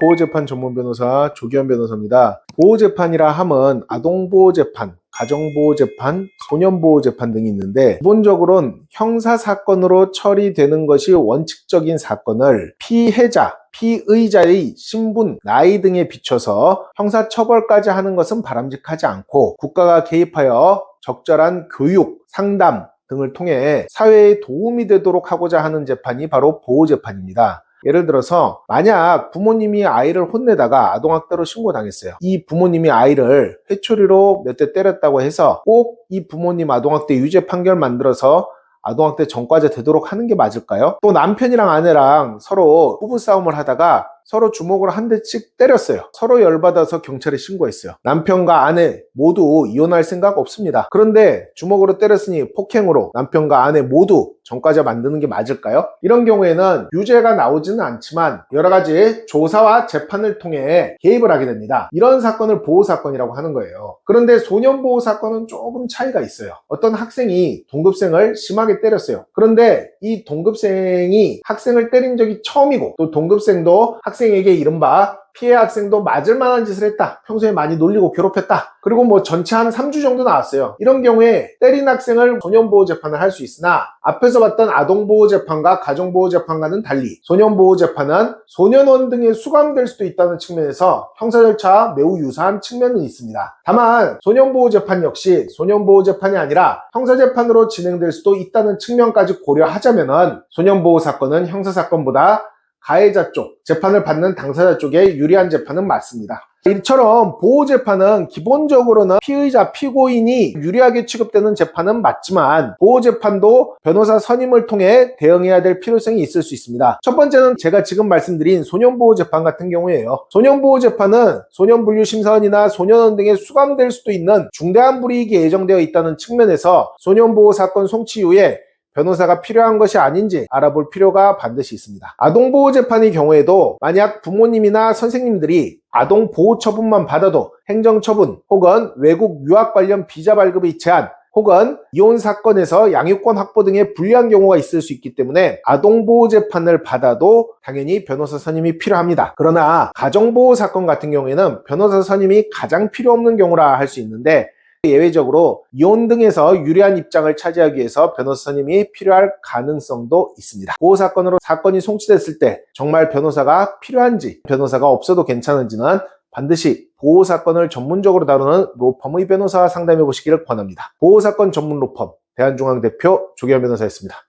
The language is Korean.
보호재판 전문 변호사 조기현 변호사입니다. 보호재판이라 함은 아동보호재판, 가정보호재판, 소년보호재판 등이 있는데 기본적으로는 형사사건으로 처리되는 것이 원칙적인 사건을 피해자, 피의자의 신분, 나이 등에 비춰서 형사처벌까지 하는 것은 바람직하지 않고 국가가 개입하여 적절한 교육, 상담 등을 통해 사회에 도움이 되도록 하고자 하는 재판이 바로 보호재판입니다. 예를 들어서 만약 부모님이 아이를 혼내다가 아동학대로 신고당했어요. 이 부모님이 아이를 회초리로 몇 대 때렸다고 해서 꼭 이 부모님 아동학대 유죄 판결 만들어서 아동학대 전과자 되도록 하는 게 맞을까요? 또 남편이랑 아내랑 서로 부부싸움을 하다가 서로 주먹으로 한 대씩 때렸어요. 서로 열받아서 경찰에 신고했어요. 남편과 아내 모두 이혼할 생각 없습니다. 그런데 주먹으로 때렸으니 폭행으로 남편과 아내 모두 전과자 만드는 게 맞을까요? 이런 경우에는 유죄가 나오지는 않지만 여러 가지 조사와 재판을 통해 개입을 하게 됩니다. 이런 사건을 보호사건이라고 하는 거예요. 그런데 소년보호 사건은 조금 차이가 있어요. 어떤 학생이 동급생을 심하게 때렸어요. 그런데 이 동급생이 학생을 때린 적이 처음이고 또 동급생도 학생 에게 이른바 피해 학생도 맞을 만한 짓을 했다. 평소에 많이 놀리고 괴롭혔다. 그리고 뭐 전체 한 3주 정도 나왔어요. 이런 경우에 때린 학생을 소년보호 재판을 할 수 있으나 앞에서 봤던 아동보호 재판과 가정보호 재판과는 달리 소년보호 재판은 소년원 등에 수감될 수도 있다는 측면에서 형사 절차와 매우 유사한 측면은 있습니다. 다만 소년보호 재판 역시 소년보호 재판이 아니라 형사 재판으로 진행될 수도 있다는 측면까지 고려하자면은 소년보호 사건은 형사 사건보다 가해자 쪽, 재판을 받는 당사자 쪽에 유리한 재판은 맞습니다. 이처럼 보호 재판은 기본적으로는 피의자, 피고인이 유리하게 취급되는 재판은 맞지만 보호 재판도 변호사 선임을 통해 대응해야 될 필요성이 있을 수 있습니다. 첫 번째는 제가 지금 말씀드린 소년 보호 재판 같은 경우에요. 소년 보호 재판은 소년 분류 심사원이나 소년원 등에 수감될 수도 있는 중대한 불이익이 예정되어 있다는 측면에서 소년 보호 사건 송치 이후에 변호사가 필요한 것이 아닌지 알아볼 필요가 반드시 있습니다. 아동보호 재판의 경우에도 만약 부모님이나 선생님들이 아동 보호 처분만 받아도 행정 처분 혹은 외국 유학 관련 비자 발급의 제한 혹은 이혼 사건에서 양육권 확보 등의 불리한 경우가 있을 수 있기 때문에 아동보호 재판을 받아도 당연히 변호사 선임이 필요합니다. 그러나 가정보호 사건 같은 경우에는 변호사 선임이 가장 필요 없는 경우라 할 수 있는데 예외적으로 이혼 등에서 유리한 입장을 차지하기 위해서 변호사 선임이 필요할 가능성도 있습니다. 보호 사건으로 사건이 송치됐을 때 정말 변호사가 필요한지 변호사가 없어도 괜찮은지는 반드시 보호 사건을 전문적으로 다루는 로펌의 변호사와 상담해 보시기를 권합니다. 보호 사건 전문 로펌 대한중앙 대표 조기현 변호사였습니다.